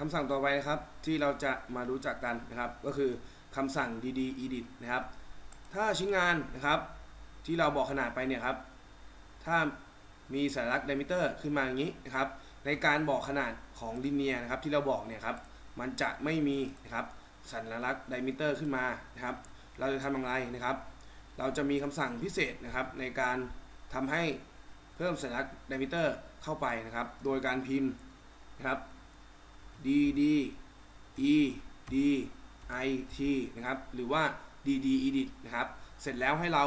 คำสั่งต่อไปนะครับที่เราจะมารู้จักกันนะครับก็คือคำสั่ง dd edit นะครับ ถ้าชิ้นงานนะครับที่เราบอกขนาดไปเนี่ยครับ ถ้ามีสัญลักษณ์ diameter ขึ้นมาอย่างนี้นะครับ ในการบอกขนาดของลิเนียนะครับที่เราบอกเนี่ยครับมันจะไม่มีนะครับสัญลักษณ์ diameter ขึ้นมานะครับ เราจะทำอย่างไรนะครับ เราจะมีคำสั่งพิเศษนะครับ ในการทำให้เพิ่มสัญลักษณ์ diameter เข้าไปนะครับ โดยการพิมพ์นะครับ d d e d i t นะครับ หรือว่า d d edit นะครับ เสร็จแล้วให้เรา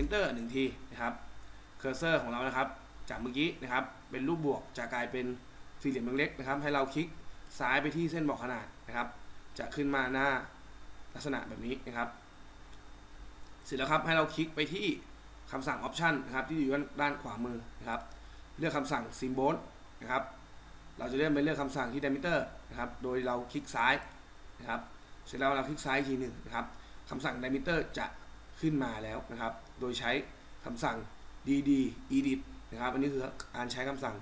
enter หนึ่งทีนะครับ เคอร์เซอร์ของเรานะครับ จากเมื่อกี้นะครับ เป็นรูปบวกจะกลายเป็นสี่เหลี่ยมเล็กๆนะครับ ให้เราคลิกซ้ายไปที่เส้นบอกขนาดนะครับ จะขึ้นมาหน้าลักษณะแบบนี้นะครับ เสร็จแล้วครับ ให้เราคลิกไปที่คำสั่ง Option นะครับ ที่อยู่ด้านขวามือนะครับ เลือกคำสั่ง Symbol นะครับ เราจะเลื่อนไปเลือกคำสั่งที่ diameter นะครับ โดยเราคลิกซ้ายนะครับ เสร็จแล้วเราคลิกซ้ายอีกทีหนึ่งนะครับคำสั่ง diameter จะขึ้นมาแล้วนะครับ โดยใช้คำสั่ง dd edit นะครับ อันนี้คือการใช้คำสั่ง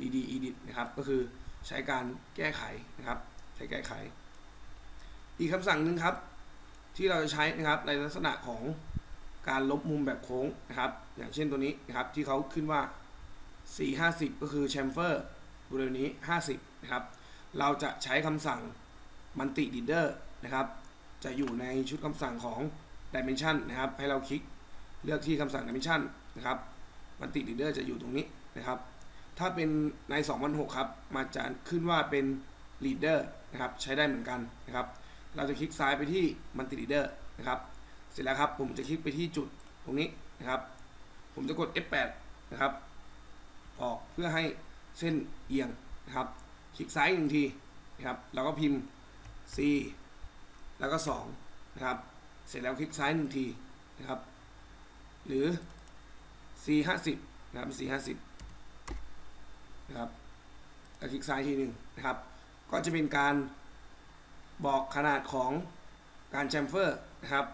dd edit นะครับ ก็คือใช้การแก้ไขนะครับ ใช้แก้ไข อีกคำสั่งหนึ่งครับ ที่เราจะใช้นะครับในลักษณะของการลบมุมแบบโค้งนะครับ อย่างเช่นตัวนี้นะครับที่เขาขึ้นว่า 450 ก็คือ chamfer บริ เวนี้ 50 นะครับ เราจะใช้คำสั่ง multi leader นะครับ จะอยู่ในชุดคำสั่งของ dimension นะครับ ให้เราคลิกเลือกที่คำสั่ง dimension นะครับ multi leader จะอยู่ตรงนี้นะครับ ถ้าเป็นใน 2006 ครับ มาจะขึ้นว่าเป็น leader นะครับ ใช้ได้เหมือนกันนะครับ เราจะคลิกซ้ายไปที่ multi leader นะครับ เสร็จแล้วครับ ผมจะคลิกไปที่จุดตรงนี้นะครับ ผมจะกด F8 นะครับ ออกเพื่อให้ เส้นเอียงนะครับ คลิกซ้ายหนึ่งทีนะครับ แล้วก็พิมพ์ C แล้วก็2นะครับ เสร็จแล้วคลิกซ้ายหนึ่งทีนะครับ หรือ C 50นะครับ C 50นะครับแล้วคลิกซ้ายทีหนึ่งนะครับ ก็จะเป็นการบอกขนาดของการแชมเฟอร์นะครับ